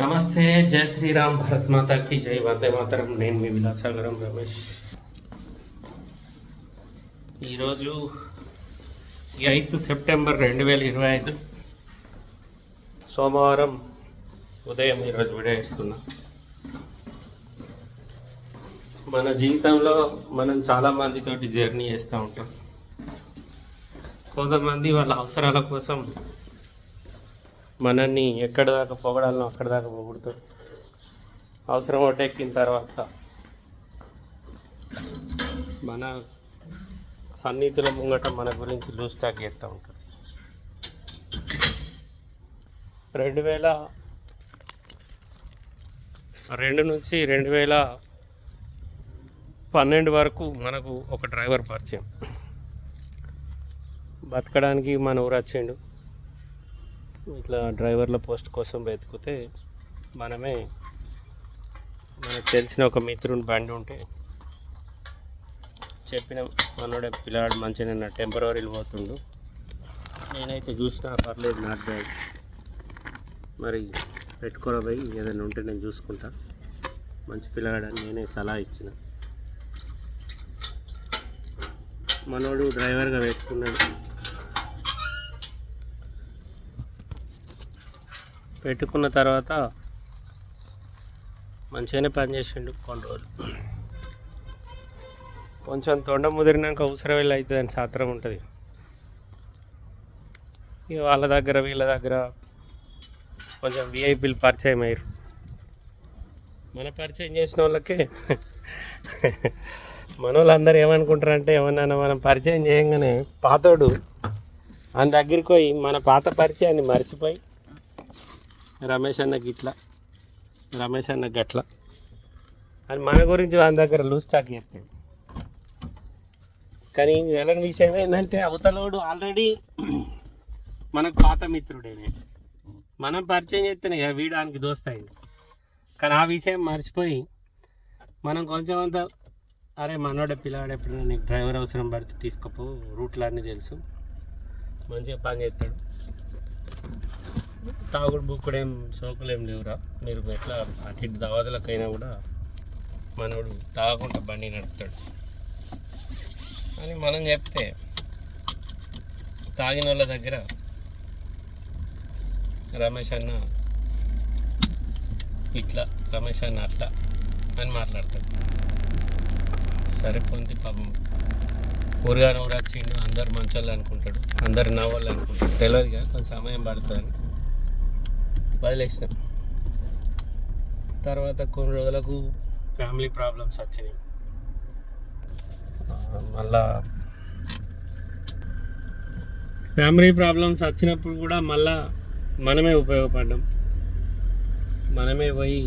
నమస్తే జై శ్రీరామ్ భరత్ మాతాకి. జై వందే మాతరం. నేను మీ విలాసాగరం రమేష్. ఈరోజు ఎయిత్ సెప్టెంబర్ రెండు వేల ఇరవై ఐదు. సోమవారం ఉదయం ఈరోజు విడేస్తున్నా మన జీవితంలో మనం చాలా మందితోటి జర్నీ చేస్తూ ఉంటాం. కొంతమంది వాళ్ళ అవసరాల కోసం మనల్ని ఎక్కడి దాకా పొగడాలనో అక్కడి దాకా పొగుడుతారు. అవసరం ఒకటి ఎక్కిన తర్వాత మన సన్నిహితుల ముంగట మన గురించి లూజ్ ట్యాక్ చేస్తూ ఉంటారు. రెండు వేల రెండు నుంచి రెండు వేల పన్నెండు వరకు మనకు ఒక డ్రైవర్ పరిచయం. బతకడానికి మన ఊరు వచ్చిండు. ఇట్లా డ్రైవర్ల పోస్ట్ కోసం వెతికితే మనమే మనకు తెలిసిన ఒక మిత్రుని బండి ఉంటే చెప్పిన మనోడే పిల్లాడు మంచిగా టెంపరీ పోతుండు. నేనైతే చూసినా పర్లేదు నాట్ బ్యాగ్ మరి పెట్టుకోరా పోయి ఏదైనా ఉంటే నేను చూసుకుంటా. మంచి పిల్లగాడని నేనే సలహా ఇచ్చిన. మనోడు డ్రైవర్గా పెట్టుకున్నాడు. పెట్టుకున్న తర్వాత మంచిగానే పనిచేసిండు కొన్ని రోజులు. కొంచెం తొండ ముదిరినాక అవసరం వెళ్ళి అవుతుంది అని సాత్రం ఉంటుంది. ఇక వాళ్ళ దగ్గర వీళ్ళ దగ్గర కొంచెం విఐపీలు పరిచయం అయ్యారు. మన పరిచయం చేసిన వాళ్ళకే మన వాళ్ళందరూ ఏమనుకుంటారంటే ఏమన్నా మనం పరిచయం చేయంగానే పాతోడు ఆయన దగ్గరికి పోయి మన పాత పరిచయాన్ని మర్చిపోయి రమేష్ అన్న గిట్ల. రమేష్ అన్న గట్ల. అని మన గురించి వాళ్ళ దగ్గర లూజ్ టాక్ చెప్పాడు కానీ వెళ్ళని విషయం ఏంటంటే అవతలోడు ఆల్రెడీ మనకు పాత మిత్రుడేనే. మనం పరిచయం చేస్తేనే కదా వీడానికి దోస్తాయింది కానీ ఆ విషయం మర్చిపోయి మనం కొంచెం అంత అరే మనోడ పిల్లాడు ఎప్పుడైనా నీకు డ్రైవర్ అవసరం పడితే తీసుకోపో రూట్లు అన్నీ తెలుసు. మంచిగా పని చేస్తాడు. తాగుడు బుక్కుడు ఏం సోకులు లేవురా. మీరు ఎట్లా అటు ఇటు దవాదులకైనా కూడా మనోడు తాగకుండా బండి నడుపుతాడు. అని మనం చెప్తే తాగిన వాళ్ళ దగ్గర రమేష్ అన్న ఇట్లా రమేష్ అన్న అట్లా అని మాట్లాడతాడు. సరే పాపం. ఊరుగా ఊరు వచ్చిండు అందరు మంచోళ్ళు అనుకుంటాడు అందరు నవ్వాలి అనుకుంటాడు తెలియదు కదా కొంచెం సమయం పడుతుందని వదిలేసినాం. తర్వాత కొన్ని రోజులకు ఫ్యామిలీ ప్రాబ్లమ్స్ వచ్చినాయి. మళ్ళా ఫ్యామిలీ ప్రాబ్లమ్స్ వచ్చినప్పుడు కూడా మళ్ళా మనమే ఉపయోగపడ్డాం. మనమే పోయి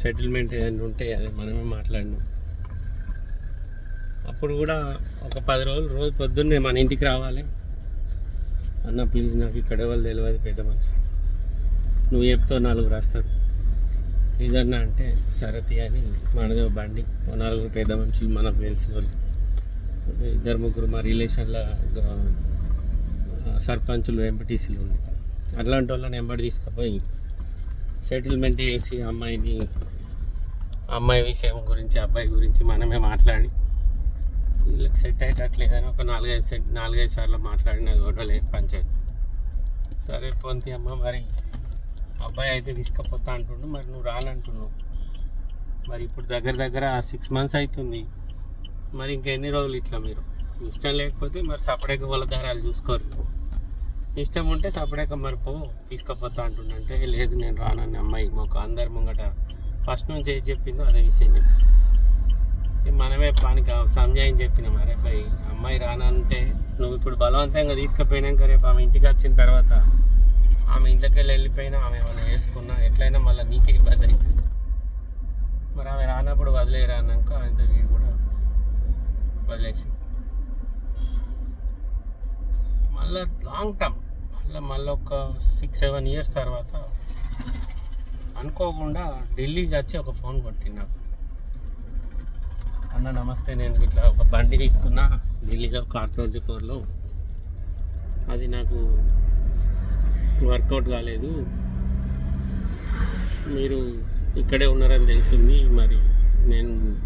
సెటిల్మెంట్ ఏదైనా ఉంటే అది మనమే మాట్లాడినాం. అప్పుడు కూడా ఒక పది రోజులు రోజు పొద్దున్నే మన ఇంటికి రావాలి. అన్న ప్లీజ్ నాకు ఇక్కడ వాళ్ళు తెలియదు పెద్ద మనిషి నువ్వు చెప్తావు నలుగురు రాస్తారు ఇదన్నా అంటే సరతి అని మనదే బండి ఓ నలుగురు పెద్ద మనుషులు మనకు తెలిసిన వాళ్ళు. ఇద్దరు ముగ్గురు మా రిలేషన్లో సర్పంచులు ఎంపీటీసీలు ఉంది అట్లాంటి వాళ్ళని ఎంబడి తీసుకుపోయి సెటిల్మెంట్ చేసి అమ్మాయిని అమ్మాయి విషయం గురించి అబ్బాయి గురించి మనమే మాట్లాడి వీళ్ళకి సెట్ అయ్యేటట్లేదని ఒక నాలుగైదు సెట్ నాలుగైదు సార్లు మాట్లాడినది లేదు పంచాయతీ. సరే పొంతి అమ్మ మరి అబ్బాయి అయితే తీసుకపోతా అంటుండు మరి నువ్వు రానంటున్నావు. మరి ఇప్పుడు దగ్గర దగ్గర సిక్స్ మంత్స్ అవుతుంది మరి ఇంకెన్ని రోజులు ఇట్లా మీరు? ఇష్టం లేకపోతే మరి సపరేక వాళ్ళ దారాలు చూసుకోరు. ఇష్టం ఉంటే సపరేక మరి పో తీసుకపోతా అంటుండంటే లేదు నేను రానని అమ్మాయి మాకు అందరి ముంగట. ఫస్ట్ నుంచి ఏది చెప్పిందో అదే విషయం చెప్పి మనమే పానికి సంజాయం చెప్పిన మరి అబ్బాయి అమ్మాయి రానంటే నువ్వు ఇప్పుడు బలవంతంగా తీసుకుపోయినాక రేపు ఆమె ఇంటికి వచ్చిన తర్వాత ఆమె ఇంట్లోకి వెళ్ళి వెళ్ళిపోయినా ఆమె ఏమైనా వేసుకున్నా ఎట్లయినా మళ్ళీ నీకే ఇబ్బంది అవుతుంది మరి ఆమె రానప్పుడు వదిలేరా అన్నాక ఆయనతో వీడు కూడా వదిలేసి మళ్ళీ లాంగ్ టర్మ్ మళ్ళీ మళ్ళీ ఒక సిక్స్ సెవెన్ ఇయర్స్ తర్వాత అనుకోకుండా ఢిల్లీకి వచ్చి ఒక ఫోన్ కొట్టింది నాకు. అన్న నమస్తే. నేను ఇట్లా ఒక బండి తీసుకున్నా. ఢిల్లీలో కార్ ట్వంటీ అది నాకు వర్కౌట్ కాలేదు. మీరు ఇక్కడే ఉన్నారని తెలిసింది. మరి నేను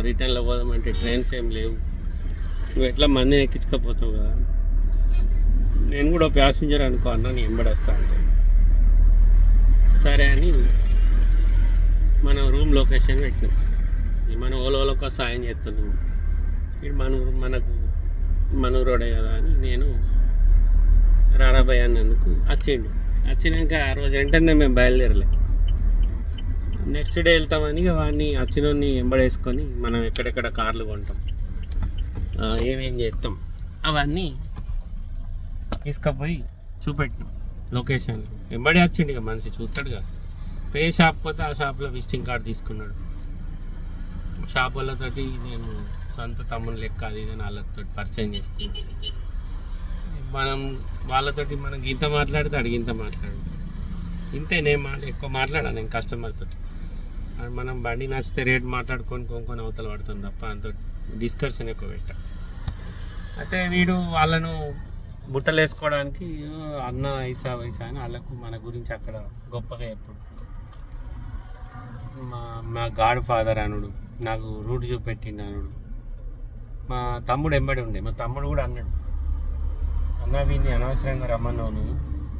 రిటర్న్లో పోదామంటే ట్రైన్స్ ఏం లేవు. నువ్వు ఎట్లా మంది ఎక్కించకపోతావు కదా? నేను కూడా ప్యాసింజర్ అనుకో అన్న నేను ఎంబడేస్తా అంటే. సరే అని మనం రూమ్ లొకేషన్ పెట్టినాం. మన ఓలోలకు సాయం చేస్తున్నాం ఇది మన మనకు మన కదా అని నేను రారాబాయ్ అన్నందుకు వచ్చిండు వచ్చినాక ఆ రోజు వెంటనే మేము బయలుదేరలే. నెక్స్ట్ డే వెళ్తామని ఇక వాడిని వచ్చినోడిని ఎంబడేసుకొని మనం ఎక్కడెక్కడ కార్లు కొంటాం. ఏమేం చేస్తాం. అవన్నీ తీసుకుపోయి చూపెట్టినాం లొకేషన్ వెంబడి వచ్చిండు ఇక మనిషి చూస్తాడుగా పే షాప్ పోతే ఆ షాప్లో విజిటింగ్ కార్డు తీసుకున్నాడు. షాప్ వాళ్ళతోటి నేను సొంత తమ్ముని లెక్క అది నేను వాళ్ళతో పరిచయం చేసుకున్నాను మనం వాళ్ళతోటి మనం ఇంత మాట్లాడితే అడిగి ఇంత మాట్లాడు ఇంతే నేను మాట ఎక్కువ మాట్లాడాను నేను కస్టమర్తో మనం బండి నచ్చితే రేట్ మాట్లాడుకొని కొనుక్కొని అవతల పడుతుంది తప్ప అంత డిస్కషన్ ఎక్కువ పెట్టా. అయితే వీడు వాళ్ళను బుట్టలు వేసుకోవడానికి అన్న ఐసా వైసా అని వాళ్ళకు మన గురించి అక్కడ గొప్పగా ఎప్పుడు మా మా గాడ్ ఫాదర్ అనుడు నాకు రూట్ చూపెట్టిండు అనుడు. మా తమ్ముడు ఎంబడి ఉండే మా తమ్ముడు కూడా అన్నాడు. అన్న వీడిని అనవసరంగా రమ్మన్నావు నువ్వు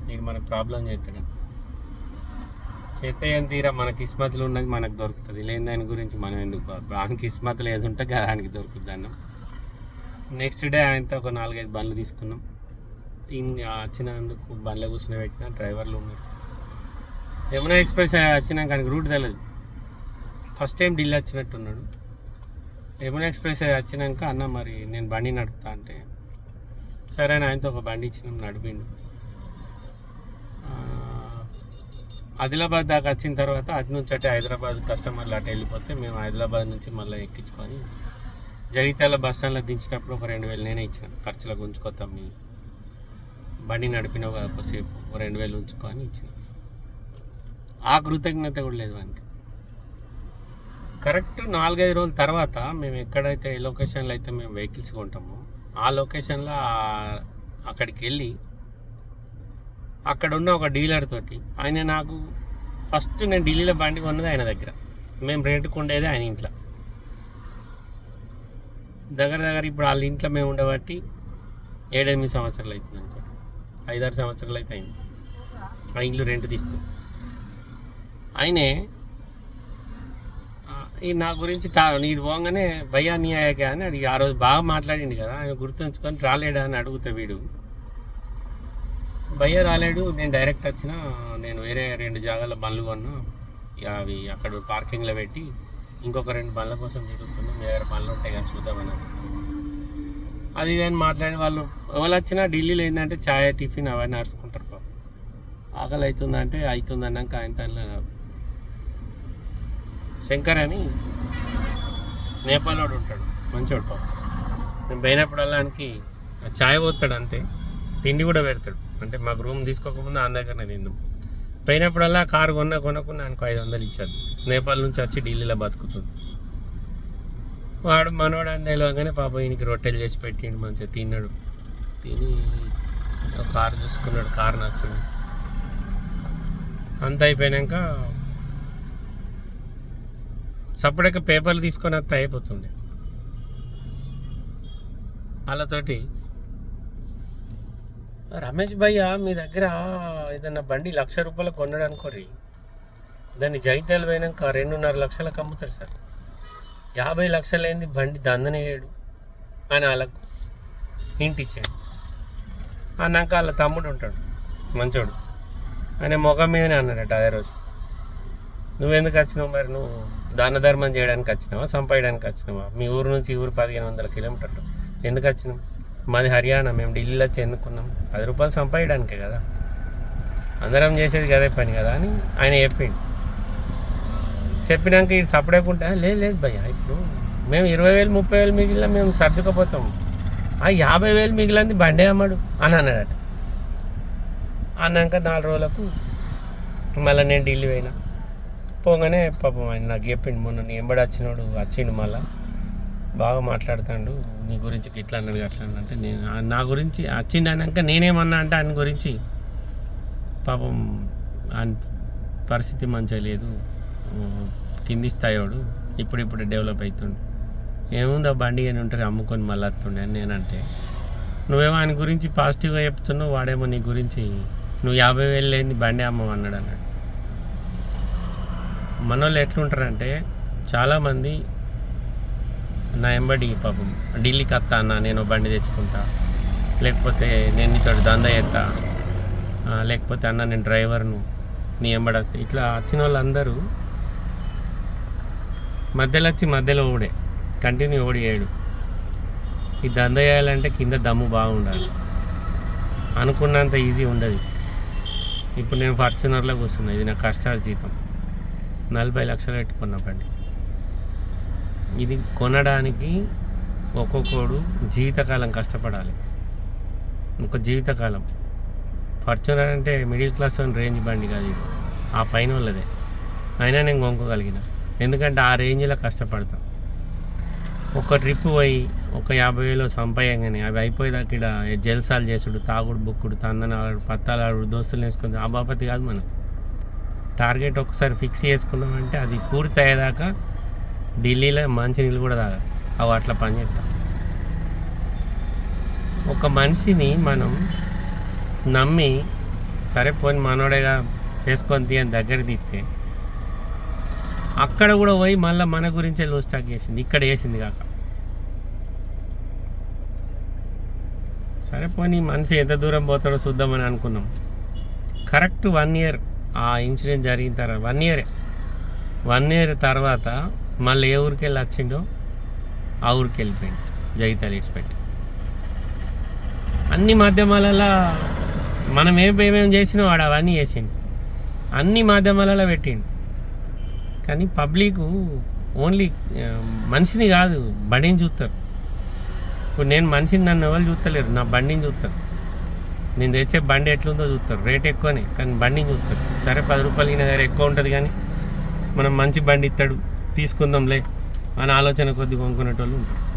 నీకు మనకు ప్రాబ్లం చేస్తాడు. చేతయ్యని తీరా మన కిస్మత్లు ఉన్నది మనకు దొరుకుతుంది. లేని దాని గురించి మనం ఎందుకు ఆయన కిస్మత్లు ఏది ఉంటే దానికి దొరుకుతుంది అన్న. నెక్స్ట్ డే ఆయనతో ఒక నాలుగైదు బండ్లు తీసుకున్నాం. ఇంకా వచ్చినందుకు బండ్లు కూర్చుని పెట్టిన డ్రైవర్లు ఉన్నారు. యమునా ఎక్స్ప్రెస్ వచ్చినాక ఆయనకు రూట్ తెలియదు ఫస్ట్ టైం ఢిల్లీ వచ్చినట్టున్నాడు. యమున ఎక్స్ప్రెస్ వచ్చినాక అన్న మరి నేను బండి నడుపుతా అంటే సరే అని ఆయనతో ఒక బండి ఇచ్చినాం నడిపిండు. ఆదిలాబాద్ దాకా వచ్చిన తర్వాత అటు నుంచి అటే హైదరాబాద్ కస్టమర్లు అటు వెళ్ళిపోతే మేము హైదరాబాద్ నుంచి మళ్ళీ ఎక్కించుకొని జగిత్యాల బస్ స్టాండ్లో దించినప్పుడు ఒక రెండు వేలు నేనే ఇచ్చిన ఖర్చులకు ఉంచుకోతాం మీ బండి నడిపిన ఒక ఒక రెండు వేలు ఉంచుకొని ఇచ్చిన. ఆ కృతజ్ఞత కూడా లేదు వానికి. కరెక్ట్ నాలుగైదు రోజుల తర్వాత మేము ఎక్కడైతే ఏ లొకేషన్లో అయితే మేము వెహికల్స్ కొంటామో ఆ లొకేషన్లో అక్కడికి వెళ్ళి అక్కడ ఉన్న ఒక డీలర్ తోటి ఆయన నాకు ఫస్ట్ నేను ఢిల్లీలో బండి కొన్నది ఆయన దగ్గర. మేము రెంట్కి ఉండేది ఆయన ఇంట్లో. దగ్గర దగ్గర ఇప్పుడు వాళ్ళ ఇంట్లో మేము ఉండబట్టి ఏడెనిమిది సంవత్సరాలు అవుతుంది అనుకో ఐదారు సంవత్సరాలు అయితే అయింది. ఆ ఇంట్లో రెంట్ తీసుకో ఆయనే ఈ నా గురించి తా పోగానే భయ్యా నీ అయ్యాక అని అడిగి. ఆ రోజు బాగా మాట్లాడింది కదా ఆయన గుర్తుంచుకొని రాలేడా అని అడుగుతా వీడు. భయ్య రాలేడు నేను డైరెక్ట్ వచ్చిన నేను వేరే రెండు జాగాల బండ్లు కొన్నా ఇక అవి అక్కడ పార్కింగ్లో పెట్టి ఇంకొక రెండు బండ్ల కోసం తిరుగుతున్నాం మీ దగ్గర బండ్లు ఉంటాయి కానీ చూద్దామని అది కానీ మాట్లాడి వాళ్ళు ఎవరు వచ్చినా ఢిల్లీలో ఏంటంటే ఛాయ్ టిఫిన్ అవన్నీ నడుచుకుంటారు ఆకలి అవుతుందంటే అవుతుంది అన్నాక ఆయన తనలో శంకర్ అని నేపాలోడు ఉంటాడు మంచోడు పాప. నేను పోయినప్పుడల్లా ఆయనకి ఛాయ్ పోతాడు అంతే తిండి కూడా పెడతాడు. అంటే మాకు రూమ్ తీసుకోకముందు ఆయన దగ్గరనే తిందాం. పోయినప్పుడల్లా కారు కొన్న కొనకున్న ఆయనకు ఐదు వందలు ఇచ్చాడు. నేపాల్ నుంచి వచ్చి ఢిల్లీలో బతుకుతుంది. వాడు మనవాడు అని తెలియగానే పాప ఈయనకి రొట్టెలు చేసి పెట్టిండు మంచిగా తిన్నాడు. తిని ఒక కారు చూసుకున్నాడు కారు నచ్చింది. అంత అయిపోయాక సపరేట్గా పేపర్లు తీసుకొని అంత అయిపోతుండే వాళ్ళతోటి రమేష్ భయ్య మీ దగ్గర ఏదన్నా బండి లక్ష రూపాయలు కొన్నాడు అనుకోరి దాన్ని జైతాలు పోయినాక రెండున్నర లక్షలకు అమ్ముతాడు సార్. యాభై లక్షలైంది బండి దందనేయడు అని వాళ్ళకు ఇంటిచ్చాడు అన్నాక వాళ్ళ తమ్ముడు ఉంటాడు మంచోడు. ఆయన ముఖం మీదనే అన్నాడట అదే రోజు. నువ్వెందుకు వచ్చినావు మరి నువ్వు? దాన ధర్మం చేయడానికి వచ్చినావా? సంపాయడానికి వచ్చినావా? మీ ఊరు నుంచి ఊరు పదిహేను వందల కిలోమీటర్లు. ఎందుకు వచ్చినాం మాది హర్యానా మేము ఢిల్లీలో వచ్చి ఎందుకున్నాం? పది రూపాయలు సంపాయడానికే కదా. అందరం చేసేది కదే పని కదా అని ఆయన చెప్పిండు. చెప్పినాక ఇది సపడేకుంటా లేదు లేదు భయ్య ఇప్పుడు మేము ఇరవై వేలు ముప్పై వేలు మిగిలిన మేము సర్దుకపోతాం. ఆ యాభై వేలు మిగిలింది బండే అమ్మాడు అని అన్నాడట. అన్నాక నాలుగు రోజులకు మళ్ళీ నేను ఢిల్లీ పోయినా. పోగానే పాపం ఆయన నాకు చెప్పిండు మొన్న నీ ఎంబడి వచ్చినోడు వచ్చిండు మళ్ళా. బాగా మాట్లాడుతాడు నీ గురించి ఇట్లా అన్నాడు అట్లా అంటే నేను నా గురించి వచ్చిండు అన్నాక నేనేమన్నా అంటే ఆయన గురించి పాపం ఆయన పరిస్థితి మంచిగా లేదు కింది స్థాయివాడు ఇప్పుడిప్పుడు డెవలప్ అవుతుండు ఏముంది ఆ బండి అని ఉంటారు అమ్ముకొని మళ్ళీ వస్తుండే అని నేనంటే. నువ్వేమో ఆయన గురించి పాజిటివ్గా చెప్తున్నావు వాడేమో నీ గురించి నువ్వు యాభై వేలు లేని బండి అమ్మవు అన్నాడు అన్నాడు. మన వాళ్ళు ఎట్లుంటారంటే చాలామంది నా ఎంబడి పాపం ఢిల్లీకి వస్తా అన్న నేను బండి తెచ్చుకుంటా. లేకపోతే నేను నీతో దంద ఎత్తా లేకపోతే అన్న నేను డ్రైవర్ను నీ ఎంబడి వస్తా. ఇట్లా వచ్చిన వాళ్ళందరూ మధ్యలో వచ్చి మధ్యలో ఓడే కంటిన్యూ ఓడి ఈ దంద చేయాలంటే కింద దమ్ము బాగుండాలి. అనుకున్నంత ఈజీ ఉండదు. ఇప్పుడు నేను ఫార్చునర్లో కూర్చున్నా ఇది నా కష్టాల జీతం నలభై లక్షలు పెట్టుకున్న బండి. ఇది కొనడానికి ఒక్కొక్కడు జీవితకాలం కష్టపడాలి. ఒక జీవితకాలం. ఫార్చునర్ అంటే మిడిల్ క్లాస్ రేంజ్ బండి కాదు ఇది. ఆ పైన వాళ్ళదే. అయినా నేను కొనుక్కోగలిగిన. ఎందుకంటే ఆ రేంజ్లో కష్టపడతాం. ఒక ట్రిప్ పోయి ఒక యాభై వేలు సంపాయంగానే అవి అయిపోయేదాకా ఇక్కడ జల్సాలు చేసుడు తాగుడు బుక్కుడు తందనాడు పత్తాలాడు దోస్తులు వేసుకుంది ఆ బాపతి కాదు మనం. టార్గెట్ ఒకసారి ఫిక్స్ చేసుకున్నామంటే అది పూర్తి అయ్యేదాకా ఢిల్లీలో మంచి నీళ్ళు కూడా తాగాలి అవి అట్లా పనిచేస్తాం ఒక మనిషిని మనం నమ్మి సరే పోని మనోడేగా చేసుకొని తీయని దగ్గర తీస్తే అక్కడ కూడా పోయి మళ్ళీ మన గురించే లూజ్ స్టాక్ చేసింది. ఇక్కడ వేసింది కాక. సరే పోనీ మనిషి ఎంత దూరం పోతాడో చూద్దామని అనుకున్నాం. కరెక్ట్ వన్ ఇయర్ ఆ ఇన్సిడెంట్ జరిగిన తర్వాత వన్ ఇయరే వన్ ఇయర్ తర్వాత మళ్ళీ ఏ ఊరికి వెళ్ళి వచ్చిండో ఆ ఊరికి వెళ్ళిపోయింది జగితాలు ఇచ్చిపెట్టి అన్ని మాధ్యమాలలో మనం ఏం ఏమేం చేసినా వాడు అవన్నీ చేసిండు. అన్ని మాధ్యమాలలో పెట్టిండు. కానీ పబ్లిక్ ఓన్లీ మనిషిని కాదు బండిని చూస్తారు ఇప్పుడు నేను మనిషిని నన్ను ఎవరు చూస్తలేరు నా బండిని చూస్తారు నేను తెచ్చే బండి ఎట్లుందో చూస్తారు. రేట్ ఎక్కువనే కానీ బండిని చూస్తారు. సరే పది రూపాయలు ఈయన దగ్గర ఎక్కువ ఉంటుంది కానీ మనం మంచి బండి ఇస్తాడు తీసుకుందాంలే అని ఆలోచన కొద్ది కొనుక్కునేటోళ్ళు ఉంటారు.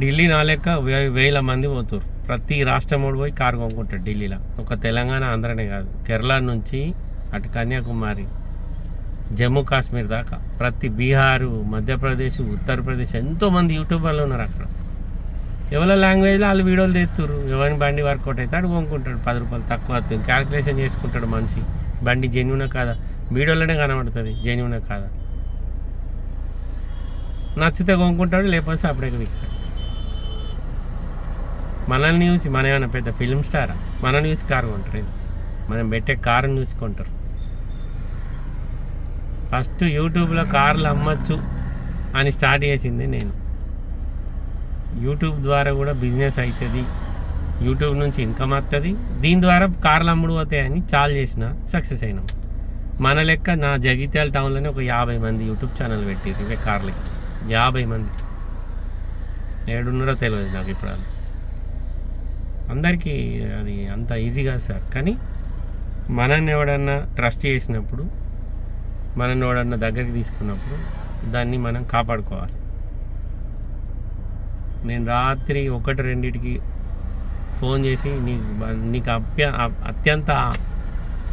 ఢిల్లీ నా లెక్క వే- వేల మంది పోతారు ప్రతి రాష్ట్రం వాడు పోయి కారు కొనుక్కుంటాడు ఢిల్లీలో. ఒక తెలంగాణ ఆంధ్రనే కాదు. కేరళ నుంచి అటు కన్యాకుమారి జమ్మూ కాశ్మీర్ దాకా. ప్రతి బీహారు మధ్యప్రదేశ్ ఉత్తరప్రదేశ్ ఎంతోమంది యూట్యూబర్లు ఉన్నారు అక్కడ. ఎవరి లాంగ్వేజ్లో వాళ్ళు వీడియోలు తెస్తున్నారు ఎవరిని బండి వర్కౌట్ అయితే అడు కొనుక్కుంటాడు పది రూపాయలు తక్కువ అవుతుంది చేసుకుంటాడు మనిషి. బండి జెన్యున కాదా? వీడియోలోనే కనబడుతుంది జెన్యున కాదా? నచ్చితే కొనుక్కుంటాడు లేకపోతే అప్పుడే విక్కాడు మనల్ని చూసి మన ఏమైనా పెద్ద ఫిల్మ్ స్టారా మనల్ని చూసి కారు కొంటారు మనం పెట్టే కారుని చూసుకుంటారు ఫస్ట్ యూట్యూబ్లో కార్లు అమ్మచ్చు అని స్టార్ట్ చేసింది నేను. యూట్యూబ్ ద్వారా కూడా బిజినెస్ అవుతుంది యూట్యూబ్ నుంచి ఇన్కమ్ వస్తుంది. దీని ద్వారా కార్లు అమ్ముడు పోతాయని చాలు చేసిన సక్సెస్ అయినాం. మన లెక్క నా జగిత్యాల టౌన్లోనే ఒక యాభై మంది యూట్యూబ్ ఛానల్ పెట్టారు ఇవే కార్లకి యాభై మంది. ఏడున్నరో తెలియదు నాకు ఇప్పుడు అందరికీ అది అంత ఈజీగా సార్. కానీ మనల్ని ఎవడన్నా ట్రస్ట్ చేసినప్పుడు మనల్ని ఎవడన్నా దగ్గరికి తీసుకున్నప్పుడు దాన్ని మనం కాపాడుకోవాలి. నేను రాత్రి ఒకటి రెండింటికి ఫోన్ చేసి నీకు నీకు అప్య అత్యంత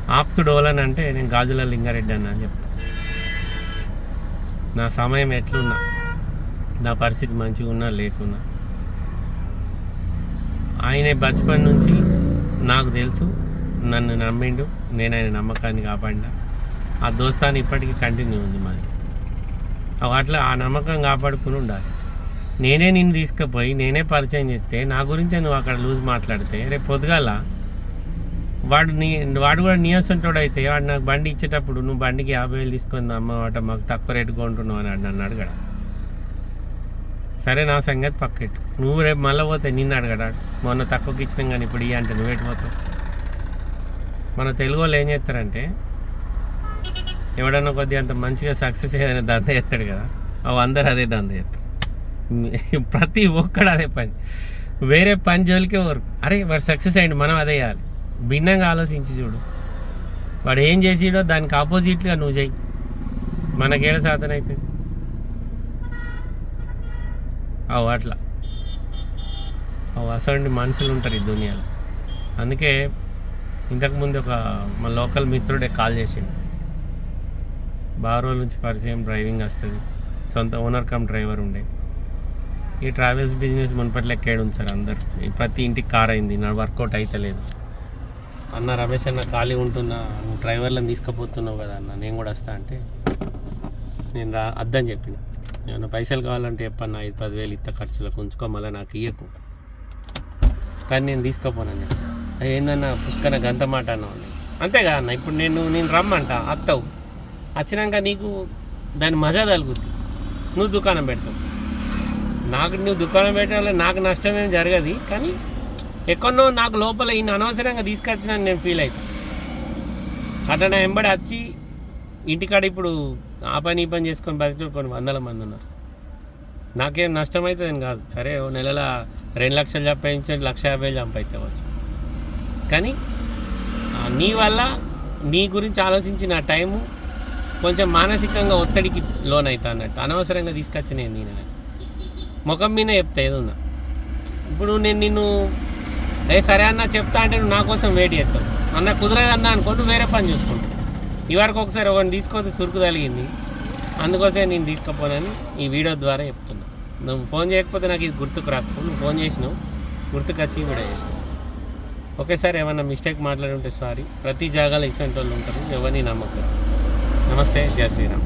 ఆప్తుడు ఎవలని అంటే నేను గాజుల లింగారెడ్డి అన్న అని చెప్తాను నా సమయం ఎట్లున్నా నా పరిస్థితి మంచిగా ఉన్నా లేకున్నా. ఆయనే బచ్పన్ నుంచి నాకు తెలుసు నన్ను నమ్మిండు నేను ఆయన నమ్మకాన్ని కాపాడినా. ఆ దోస్తాన్ని ఇప్పటికీ కంటిన్యూ ఉంది మరి అట్లా ఆ నమ్మకం కాపాడుకుని ఉండాలి. నేనే నిన్ను తీసుకుపోయి నేనే పరిచయం చేస్తే నా గురించే నువ్వు అక్కడ లూజ్ మాట్లాడితే రేపు పొద్దుగాల వాడు నీ వాడు కూడా నీయసంటోడు అయితే వాడు నాకు బండి ఇచ్చేటప్పుడు నువ్వు బండికి యాభై వేలు తీసుకుంది అమ్మ వాట మాకు తక్కువ రేటు కొంటున్నావు అని నన్ను అడగడా? సరే నా సంగతి పక్కెట్టు. నువ్వు రేపు మళ్ళీ పోతే నిన్ను అడగడాడు మొన్న తక్కువకి ఇచ్చినాం కానీ ఇప్పుడు ఇవి అంటే నువ్వు పోతావు? మన తెలుగు వాళ్ళు ఏం చేస్తారంటే ఎవడన్నా కొద్దిగా అంత మంచిగా సక్సెస్ ఏదైనా దంద చేస్తాడు కదా అవి అందరు అదే దంద చేస్తారు. ప్రతి ఒక్కడు అదే పని. వేరే పని జోలికే వరకు అరే వాడు సక్సెస్ అయ్యింది మనం అదే చేయాలి. భిన్నంగా ఆలోచించి చూడు. వాడు ఏం చేసిడో దానికి ఆపోజిట్గా నువ్వు చెయ్యి. మనకేడ సాధన అవుతుంది అవు అట్లా. అవు అసలు మనుషులు ఉంటారు ఈ దునియాలో. అందుకే ఇంతకుముందు ఒక మా లోకల్ మిత్రుడే కాల్ చేసిండు. బాగా రోజుల నుంచి పరిచయం డ్రైవింగ్ వస్తుంది. సొంత ఓనర్ కమ్ డ్రైవర్ ఉండే. ఈ ట్రావెల్స్ బిజినెస్ మునుపటి లెక్కేడు ఉంది సార్ అందరు. ప్రతి ఇంటికి కార్ అయింది నా వర్కౌట్ అయితే లేదు. అన్న రమేష్ అన్న ఖాళీ ఉంటున్నా నువ్వు డ్రైవర్లను తీసుకుపోతున్నావు కదా అన్న నేను కూడా వస్తా అంటే నేను రా అద్దని చెప్పిన. ఏమన్నా పైసలు కావాలంటే చెప్పన్న ఐదు పదివేలు ఇత్త ఖర్చులకు ఉంచుకో మళ్ళీ నాకు ఇయ్యకు. కానీ నేను తీసుకుపోనని అది ఏందన్న పుష్కర గంత మాట అన్నావు అంతేగా అన్న ఇప్పుడు నేను నేను రమ్మంట అత్తవు. వచ్చినాక నీకు దాని మజా తగులుద్ది నువ్వు దుకాణం పెడతావు. నాకు నువ్వు దుకాణం పెట్టడం వల్ల నాకు నష్టం ఏం జరగదు. కానీ ఎక్కడో నాకు లోపల ఈయన అనవసరంగా తీసుకొచ్చిన నేను ఫీల్ అవుతాను అట్లా నా వెంబడి వచ్చి ఇంటికాడ ఇప్పుడు ఆ పని ఈ పని చేసుకొని బతికి కొన్ని వందల మంది ఉన్నారు. నాకేం నష్టం అవుతుందని కాదు. సరే ఓ నెలల రెండు లక్షలు సంపాదించి లక్ష యాభై వచ్చు కానీ నీ వల్ల నీ గురించి ఆలోచించి నా టైము కొంచెం మానసికంగా ఒత్తిడికి లోన్ అవుతా అన్నట్టు. అనవసరంగా తీసుకొచ్చి నేను ముఖం మీద చెప్తా ఏదన్నా. ఇప్పుడు నేను నిన్ను ఏ సరే అన్న చెప్తా అంటే నువ్వు నా కోసం వెయిట్ చేస్తావు. అన్న కుదరదన్నా అనుకో నువ్వు వేరే పని చూసుకుంటావు ఇవరకు ఒకసారి ఒకరిని తీసుకొని సురుకు తగిలింది. అందుకోసమే నేను తీసుకుపోనని ఈ వీడియో ద్వారా చెప్తున్నా. నువ్వు ఫోన్ చేయకపోతే నాకు ఇది గుర్తుకు రాకపోతే నువ్వు ఫోన్ చేసినావు గుర్తుకు వచ్చి కూడా చేసినావు. ఒకేసారి ఏమన్నా మిస్టేక్ మాట్లాడి ఉంటే సారీ ప్రతి జాగాలో ఇటువంటి వాళ్ళు ఉంటారు. ఎవరిని నమ్మకం నమస్తే జయ శ్రీరామ్.